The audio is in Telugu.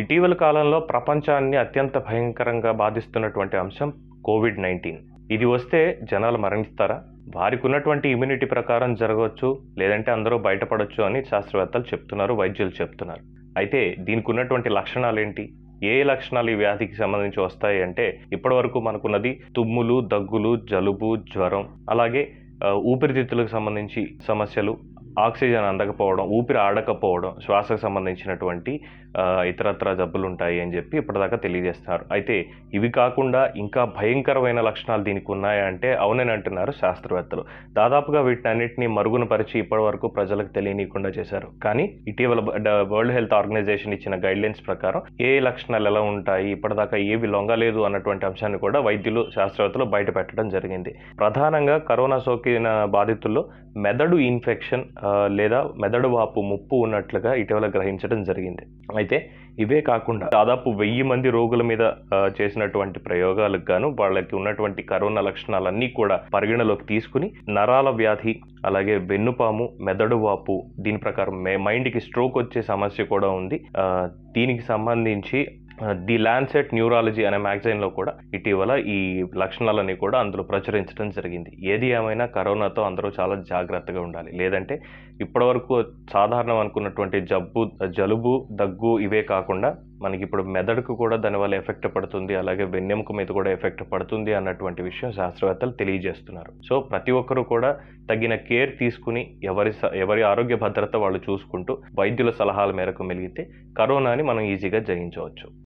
ఇటీవల కాలంలో ప్రపంచాన్ని అత్యంత భయంకరంగా బాధిస్తున్నటువంటి అంశం కోవిడ్ నైన్టీన్ ఇది వస్తే జనాలు మరణిస్తారా? వారికి ఉన్నటువంటి ఇమ్యూనిటీ ప్రకారం జరగవచ్చు లేదంటే అందరూ బయటపడవచ్చు అని శాస్త్రవేత్తలు చెప్తున్నారు వైద్యులు చెప్తున్నారు. అయితే దీనికి ఉన్నటువంటి లక్షణాలు ఏంటి ఏ లక్షణాలు ఈ వ్యాధికి సంబంధించి వస్తాయి అంటే ఇప్పటివరకు మనకున్నది తుమ్ములు దగ్గులు జలుబు జ్వరం అలాగే ఊపిరితిత్తులకు సంబంధించి సమస్యలు ఆక్సిజన్ అందకపోవడం ఊపిరి ఆడకపోవడం శ్వాసకు సంబంధించినటువంటి ఇతరత్ర జబ్బులు ఉంటాయి అని చెప్పి ఇప్పటిదాకా తెలియజేస్తున్నారు. అయితే ఇవి కాకుండా ఇంకా భయంకరమైన లక్షణాలు దీనికి ఉన్నాయా అంటే అవునని అంటున్నారు శాస్త్రవేత్తలు. దాదాపుగా వీటన్నిటిని మరుగున పరిచి ఇప్పటి వరకు ప్రజలకు తెలియనీయకుండా చేశారు. కానీ ఇటీవల వరల్డ్ హెల్త్ ఆర్గనైజేషన్ ఇచ్చిన గైడ్లైన్స్ ప్రకారం ఏ లక్షణాలు ఎలా ఉంటాయి ఇప్పటిదాకా ఏవి లొంగలేదు అన్నటువంటి అంశాన్ని కూడా వైద్యులు శాస్త్రవేత్తలు బయట పెట్టడం జరిగింది. ప్రధానంగా కరోనా సోకిన బాధితుల్లో మెదడు ఇన్ఫెక్షన్ లేదా మెదడు వాపు ముప్పు ఉన్నట్లుగా ఇటీవల గ్రహించడం జరిగింది. అయితే ఇవే కాకుండా దాదాపు వెయ్యి మంది రోగుల మీద చేసినటువంటి ప్రయోగాలకు గాను వాళ్ళకి ఉన్నటువంటి కరోనా లక్షణాలన్నీ కూడా పరిగణలోకి తీసుకుని నరాల వ్యాధి అలాగే వెన్నుపాము మెదడు వాపు దీని ప్రకారం మే- మైండ్కి స్ట్రోక్ వచ్చే సమస్య కూడా ఉంది. దీనికి సంబంధించి ది ల్యాన్సెట్ న్యూరాలజీ అనే మ్యాగజైన్లో కూడా ఇటీవల ఈ లక్షణాలన్నీ కూడా అందులో ప్రచురించడం జరిగింది. ఏది ఏమైనా కరోనాతో అందరూ చాలా జాగ్రత్తగా ఉండాలి. లేదంటే ఇప్పటివరకు సాధారణం అనుకున్నటువంటి జబ్బు జలుబు దగ్గు ఇవే కాకుండా మనకి ఇప్పుడు మెదడుకు కూడా దానివల్ల ఎఫెక్ట్ పడుతుంది అలాగే వెన్నెముక మీద కూడా ఎఫెక్ట్ పడుతుంది అన్నటువంటి విషయం శాస్త్రవేత్తలు తెలియజేస్తున్నారు. సో ప్రతి ఒక్కరూ కూడా తగిన కేర్ తీసుకుని ఎవరి స- ఎవరి ఆరోగ్య భద్రత వాళ్ళు చూసుకుంటూ వైద్యుల సలహాల మేరకు మెలిగితే కరోనాని మనం ఈజీగా జయించవచ్చు.